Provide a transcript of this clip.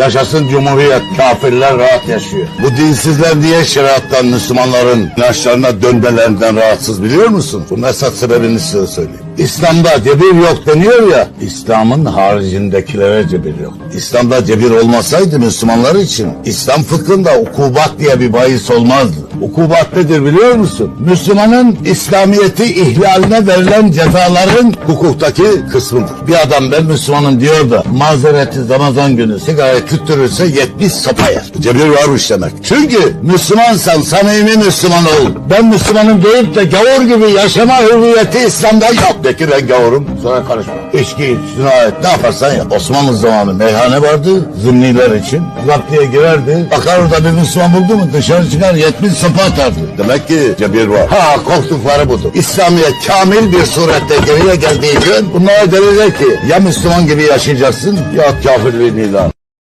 Yaşasın Cumhuriyet. Kafirler rahat yaşıyor. Bu dinsizler niye şeriattan Müslümanların inançlarına dönmelerinden rahatsız biliyor musun? Bunun esas sebebini size söyleyeyim. İslam'da cebir yok deniyor ya, İslam'ın haricindekilere cebir yok. İslam'da cebir olmasaydı Müslümanlar için, İslam fıkhında ukubat diye bir bahis olmazdı. Ukubat nedir biliyor musun? Müslümanın İslamiyeti ihlaline verilen cezaların hukuktaki kısmıdır. Bir adam ben Müslümanım diyor da mazereti Ramazan günü sigarayı tüttürürse 70 sopa yer. Cebir varmış demek. Çünkü Müslümansan samimi Müslüman ol. Ben Müslümanım deyip de gavur gibi yaşama hürriyeti İslam'da yok. De ki ben gavurum sonra karışma. İçki iç, cinayet ne yaparsan yap. Osmanlı zamanı meyhane vardı zimniler için. Zaptiye girerdi. Bakar orada bir Müslüman buldu mu dışarı çıkar 70 sopa atardı. Demek ki cebir var. Ha korktukları budur. İslamiyet kamil bir surette geriye geldiği gün bunlara denilecek ki ya Müslüman gibi yaşayacaksın ya kafirliğini ilan.